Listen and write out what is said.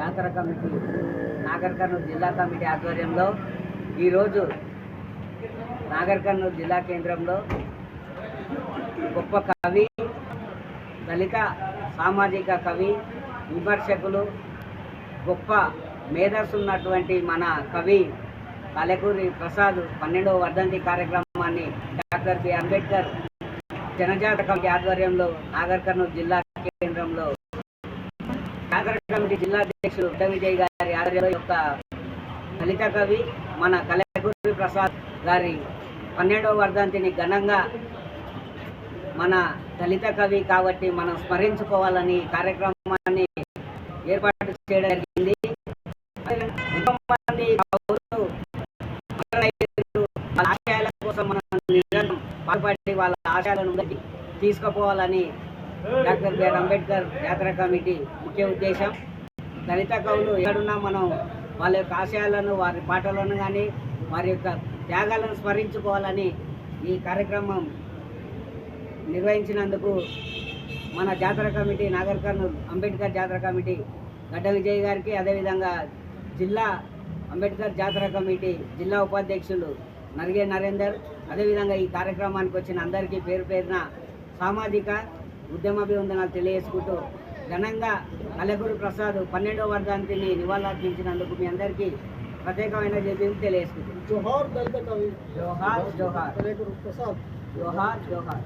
జాతర కమిటీ నాగర్ కర్నూలు జిల్లా కమిటీ ఆధ్వర్యంలో ఈరోజు నాగర్ కర్నూలు జిల్లా కేంద్రంలో గొప్ప కవి దళిత సామాజిక కవి విమర్శకులు గొప్ప మేధస్సు ఉన్నటువంటి మన కవి కలెకూరి ప్రసాద్ పన్నెండవ వర్ధంతి కార్యక్రమాన్ని డాక్టర్ బి అంబేద్కర్ జనజాతర కమిటీ ఆధ్వర్యంలో నాగర్ కర్నూలు జిల్లా నాగర కమిటీ జిల్లా అధ్యక్షుడు ఉత్త గారి ఆధ్వర్యంలో యొక్క దళిత కవి మన కలకూరి ప్రసాద్ గారి పన్నెండవ వర్ధంతిని ఘనంగా మన దళిత కవి కాబట్టి మనం స్మరించుకోవాలని కార్యక్రమాన్ని ఏర్పాటు చేయడం జరిగింది. వాళ్ళ ఆశయాల కోసం మనం నిరంతరం పాల్పడి వాళ్ళ ఆశయాలను తీసుకుపోవాలని డాక్టర్ బిఆర్ అంబేద్కర్ జాతర కమిటీ ముఖ్య ఉద్దేశం. దళిత కవులు ఎక్కడున్నా మనం వాళ్ళ యొక్క ఆశయాలను వారి పాటలను కానీ వారి యొక్క త్యాగాలను స్మరించుకోవాలని ఈ కార్యక్రమం నిర్వహించినందుకు మన జాతర కమిటీ నాగర్ కర్నూలు అంబేద్కర్ జాతర కమిటీ గడ్డ విజయ్ గారికి అదేవిధంగా జిల్లా అంబేద్కర్ జాతర కమిటీ జిల్లా ఉపాధ్యక్షులు నరిగే నరేందర్ అదేవిధంగా ఈ కార్యక్రమానికి వచ్చిన అందరికీ పేరు పేరున సామాజిక ఉద్యమాభివందనాలు తెలియజేసుకుంటూ ఘనంగా కలగూరు ప్రసాద్ పన్నెండవ వర్గాంతిని నివాళులర్పించినందుకు మీ అందరికీ ప్రత్యేకమైన జైలు తెలియజేసుకుంటున్నాను. జోహార్ జోహార్ జోహార్ జోహార్.